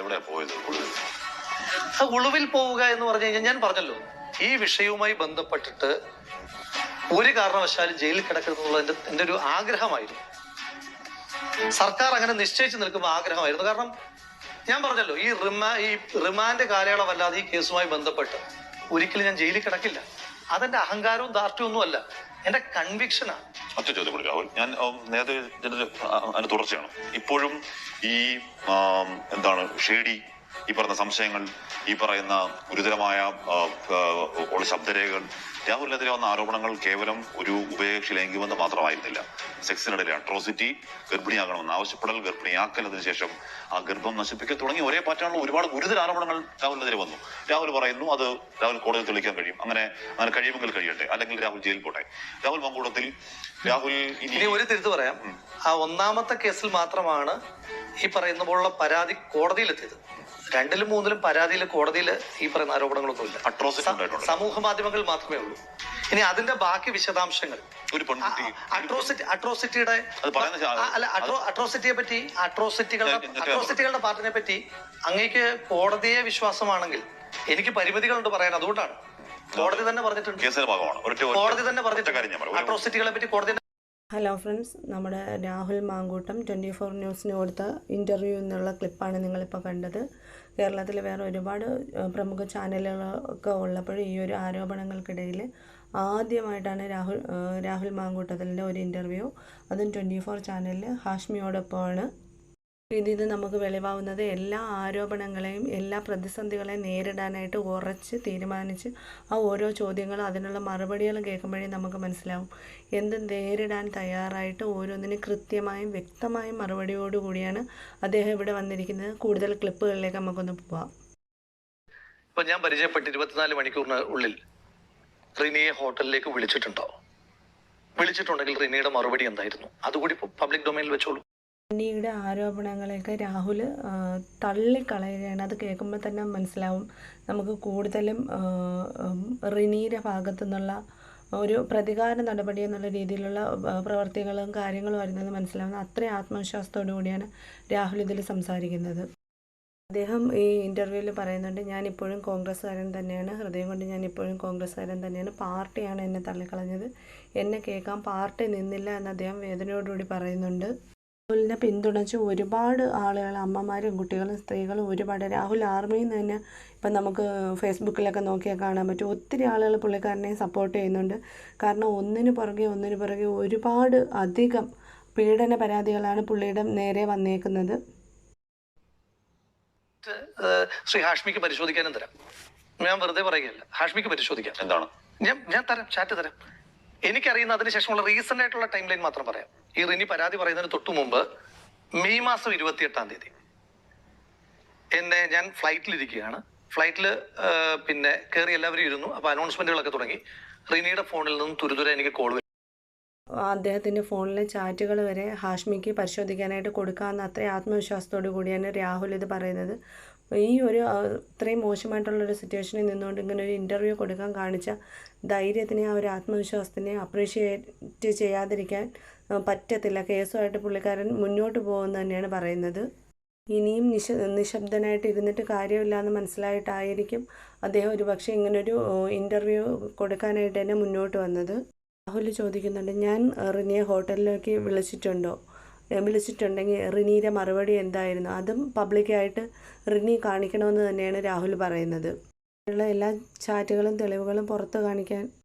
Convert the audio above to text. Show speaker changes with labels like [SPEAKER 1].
[SPEAKER 1] എവിടെ പോയത്?
[SPEAKER 2] ഉളുവിൽ പോവുക എന്ന് പറഞ്ഞു കഴിഞ്ഞാൽ ഞാൻ പറഞ്ഞല്ലോ ഈ വിഷയവുമായി ബന്ധപ്പെട്ടിട്ട് ഒരു കാരണവശാലും ജയിലിൽ കിടക്കരുതെന്നുള്ള എന്റെ എന്റെ ഒരു ആഗ്രഹമായിരുന്നു. സർക്കാർ അങ്ങനെ നിശ്ചയിച്ചു നിൽക്കുമ്പോൾ ആഗ്രഹമായിരുന്നു. കാരണം ഞാൻ പറഞ്ഞല്ലോ ഈ റിമാ ഈ റിമാൻഡ് കാലയളവല്ലാതെ ഈ കേസുമായി ബന്ധപ്പെട്ട് ഒരിക്കലും ഞാൻ ജയിലിൽ കിടക്കില്ല. അതെന്റെ അഹങ്കാരവും അല്ല എന്റെ കൺവിക്ഷനാണ്
[SPEAKER 1] ഒറ്റ ചോദ്യം കൂടി രാഹുൽ. ഞാൻ നേരത്തെ അതിന്റെ തുടർച്ചയാണ്. ഇപ്പോഴും ഈ എന്താണ് ഷേഡി ഈ പറഞ്ഞ സംശയങ്ങൾ ഈ പറയുന്ന ഗുരുതരമായ ശബ്ദരേഖകൾ രാഹുലിനെതിരെ വന്ന ആരോപണങ്ങൾ കേവലം ഒരു ഉഭയകക്ഷി ലൈംഗികബന്ധം മാത്രമായിരുന്നില്ല. സെക്സിനിടയിലെ അട്രോസിറ്റി ഗർഭിണിയാകണമെന്ന് ആവശ്യപ്പെടൽ ഗർഭിണിയാക്കൽ അതിനുശേഷം ആ ഗർഭം നശിപ്പിക്കൽ തുടങ്ങി ഒരേ പാറ്റാണുള്ള ഒരുപാട് ഗുരുതര ആരോപണങ്ങൾ രാഹുലിനെതിരെ വന്നു. രാഹുൽ പറയുന്നു അത് രാഹുൽ കോടതിയിൽ തെളിയിക്കാൻ കഴിയും. അങ്ങനെ അങ്ങനെ കഴിയുമെങ്കിൽ കഴിയട്ടെ. അല്ലെങ്കിൽ രാഹുൽ ജയിലിൽ പോട്ടെ. രാഹുൽ മങ്കൂടത്തിൽ രാഹുൽ ഇനി
[SPEAKER 2] ഒരു തിരുത്ത് പറയാം. ആ ഒന്നാമത്തെ കേസിൽ മാത്രമാണ് ഈ പറയുന്ന പോലുള്ള പരാതി കോടതിയിലെത്തിയത് രണ്ടിലും മൂന്നിലും പരാതിയിൽ കോടതിയിൽ ഈ പറയുന്ന ആരോപണങ്ങളൊന്നുമില്ല.
[SPEAKER 1] അട്രോസിറ്റി
[SPEAKER 2] സമൂഹ മാധ്യമങ്ങൾ മാത്രമേ ഉള്ളൂ. ഇനി അതിന്റെ ബാക്കി വിശദാംശങ്ങൾ. അട്രോസിറ്റി അട്രോസിറ്റിയുടെ അല്ല അട്രോ അട്രോസിറ്റിയെ പറ്റി അട്രോസിറ്റികളുടെ അട്രോസിറ്റികളുടെ പാർട്ടിനെ പറ്റി അങ്ങേക്ക് കോടതിയെ വിശ്വാസമാണെങ്കിൽ എനിക്ക് പരിമിതികളുണ്ട് പറയാൻ അതുകൊണ്ടാണ്. കോടതി തന്നെ പറഞ്ഞിട്ടുണ്ട്. കോടതി തന്നെ പറഞ്ഞിട്ടുണ്ട്. അട്രോസിറ്റികളെ പറ്റി കോടതി
[SPEAKER 3] ഹലോ ഫ്രണ്ട്സ് നമ്മുടെ രാഹുൽ മാങ്കൂട്ടം ട്വന്റി ഫോർ ന്യൂസിന് കൊടുത്ത ഇന്റർവ്യൂ എന്നുള്ള ക്ലിപ്പാണ് നിങ്ങളിപ്പോൾ കണ്ടത്. കേരളത്തിൽ വേറെ ഒരുപാട് പ്രമുഖ ചാനലുകളൊക്കെ ഉള്ളപ്പോഴും ഈ ഒരു ആരോപണങ്ങൾക്കിടയിൽ ആദ്യമായിട്ടാണ് രാഹുൽ രാഹുൽ മാങ്കൂട്ടത്തിന്റെ ഒരു ഇന്റർവ്യൂ അതും ട്വന്റി ഫോർ ചാനലിൽ ഹാഷ്മിയോടൊപ്പമാണ്. നിന്ന് നമുക്ക് വെളിവാവുന്നത് എല്ലാ ആരോപണങ്ങളെയും എല്ലാ പ്രതിസന്ധികളെയും നേരിടാനായിട്ട് ഉറച്ച് തീരുമാനിച്ച് ആ ഓരോ ചോദ്യങ്ങളും അതിനുള്ള മറുപടികളും കേൾക്കുമ്പോഴേ നമുക്ക് മനസ്സിലാവും. എന്ത് നേരിടാൻ തയ്യാറായിട്ട് ഓരോന്നിനും കൃത്യമായും വ്യക്തമായും മറുപടിയോടുകൂടിയാണ് അദ്ദേഹം ഇവിടെ വന്നിരിക്കുന്നത്. കൂടുതൽ ക്ലിപ്പുകളിലേക്ക് നമുക്കൊന്ന് പോവാം.
[SPEAKER 2] ഇപ്പൊ ഞാൻ പരിചയപ്പെട്ട് ഇരുപത്തിനാല് മണിക്കൂറിനുള്ളിൽ റിനിയെ ഹോട്ടലിലേക്ക് വിളിച്ചിട്ടുണ്ടോ? വിളിച്ചിട്ടുണ്ടെങ്കിൽ റിനിയുടെ മറുപടി എന്തായിരുന്നു? അതുകൂടി പബ്ലിക് ഡൊമൈനിൽ വെച്ചോളൂ.
[SPEAKER 3] പിന്നീട് ആരോപണങ്ങളെയൊക്കെ രാഹുൽ തള്ളിക്കളയുകയാണ്. അത് കേൾക്കുമ്പോൾ തന്നെ മനസ്സിലാവും. നമുക്ക് കൂടുതലും റിനീയുടെ ഭാഗത്തു നിന്നുള്ള ഒരു പ്രതികാര നടപടി എന്നുള്ള രീതിയിലുള്ള പ്രവർത്തികളും കാര്യങ്ങളും വരുന്നത് മനസ്സിലാവുന്നത് അത്രയും ആത്മവിശ്വാസത്തോടു കൂടിയാണ് രാഹുൽ ഇതിൽ സംസാരിക്കുന്നത്. അദ്ദേഹം ഈ ഇന്റർവ്യൂവിൽ പറയുന്നുണ്ട് ഞാൻ ഇപ്പോഴും കോൺഗ്രസ്സുകാരൻ തന്നെയാണ്. ഹൃദയം കൊണ്ട് ഞാൻ ഇപ്പോഴും കോൺഗ്രസ്സുകാരൻ തന്നെയാണ്. പാർട്ടിയാണ് എന്നെ തള്ളിക്കളഞ്ഞത്. എന്നെ കേൾക്കാൻ പാർട്ടി നിന്നില്ല എന്ന് അദ്ദേഹം വേദനയോടുകൂടി പറയുന്നുണ്ട്. രാഹുലിനെ പിന്തുണച്ച് ഒരുപാട് ആളുകൾ അമ്മമാരും കുട്ടികളും സ്ത്രീകളും ഒരുപാട്. രാഹുൽ ആർമിയിൽ നിന്ന് തന്നെ ഇപ്പം നമുക്ക് ഫേസ്ബുക്കിലൊക്കെ നോക്കിയാൽ കാണാൻ പറ്റും. ഒത്തിരി ആളുകൾ പുള്ളിക്കാരനെ സപ്പോർട്ട് ചെയ്യുന്നുണ്ട്. കാരണം ഒന്നിനു പുറകെ ഒന്നിനു പുറകെ ഒരുപാട് അധികം പീഡന പരാതികളാണ് പുള്ളിയുടെ നേരെ വന്നേക്കുന്നത്.
[SPEAKER 2] ശ്രീ ഹാഷ്മിക്ക് പരിശോധിക്കാനും തരാം. ഞാൻ വെറുതെ പറയുകയല്ല. ഹാഷ്മിക്ക് പരിശോധിക്കാം.
[SPEAKER 1] എന്താണ്?
[SPEAKER 2] ഞാൻ ഞാൻ തരാം ചാറ്റ് തരാം. എനിക്കറിയുന്ന അതിനുശേഷമുള്ള റീസെന്റ് ആയിട്ടുള്ള ടൈം ലൈൻ മാത്രം പറയാം. ഈ റിനി പരാതി പറയുന്നതിന് തൊട്ടു മുമ്പ് മെയ് മാസം ഇരുപത്തിയെട്ടാം തീയതി. എന്നെ ഞാൻ ഫ്ലൈറ്റിലിരിക്കുകയാണ്. ഫ്ലൈറ്റിൽ പിന്നെ കയറി എല്ലാവരും ഇരുന്നു. അപ്പോൾ അനൗൺസ്മെന്റുകളൊക്കെ തുടങ്ങി. റിനിയുടെ ഫോണിൽ നിന്നും തുരുതുര എനിക്ക് കോൾ
[SPEAKER 3] അദ്ദേഹത്തിന്റെ ഫോണിലെ ചാറ്റുകൾ വരെ ഹാഷ്മിക്ക് പരിശോധിക്കാനായിട്ട് കൊടുക്കാമെന്ന് അത്രയും ആത്മവിശ്വാസത്തോടു കൂടിയാണ് രാഹുൽ ഇത് പറയുന്നത്. ഈ ഒരു ഇത്രയും മോശമായിട്ടുള്ളൊരു സിറ്റുവേഷനിൽ നിന്നുകൊണ്ട് ഇങ്ങനെ ഒരു ഇന്റർവ്യൂ കൊടുക്കാൻ കാണിച്ച ധൈര്യത്തിനെ ആ ഒരു ആത്മവിശ്വാസത്തിനെ അപ്രീഷിയേറ്റ് ചെയ്യാതിരിക്കാൻ പറ്റത്തില്ല. കേസുമായിട്ട് പുള്ളിക്കാരൻ മുന്നോട്ട് പോകുമെന്ന് തന്നെയാണ് പറയുന്നത്. ഇനിയും നിശ നിശബ്ദനായിട്ട് ഇരുന്നിട്ട് കാര്യമില്ല എന്ന് മനസ്സിലായിട്ടായിരിക്കും അദ്ദേഹം ഒരു പക്ഷേ ഇങ്ങനൊരു ഇന്റർവ്യൂ കൊടുക്കാനായിട്ട് തന്നെ മുന്നോട്ട് വന്നത്. രാഹുൽ ചോദിക്കുന്നുണ്ട് ഞാൻ റിനിയെ ഹോട്ടലിലേക്ക് വിളിച്ചിട്ടുണ്ടോ? വിളിച്ചിട്ടുണ്ടെങ്കിൽ റിനിയുടെ മറുപടി എന്തായിരുന്നു? അതും പബ്ലിക്കായിട്ട് റിനി കാണിക്കണമെന്ന് തന്നെയാണ് രാഹുൽ പറയുന്നത്. ഉള്ള എല്ലാ ചാറ്റുകളും തെളിവുകളും പുറത്ത് കാണിക്കാൻ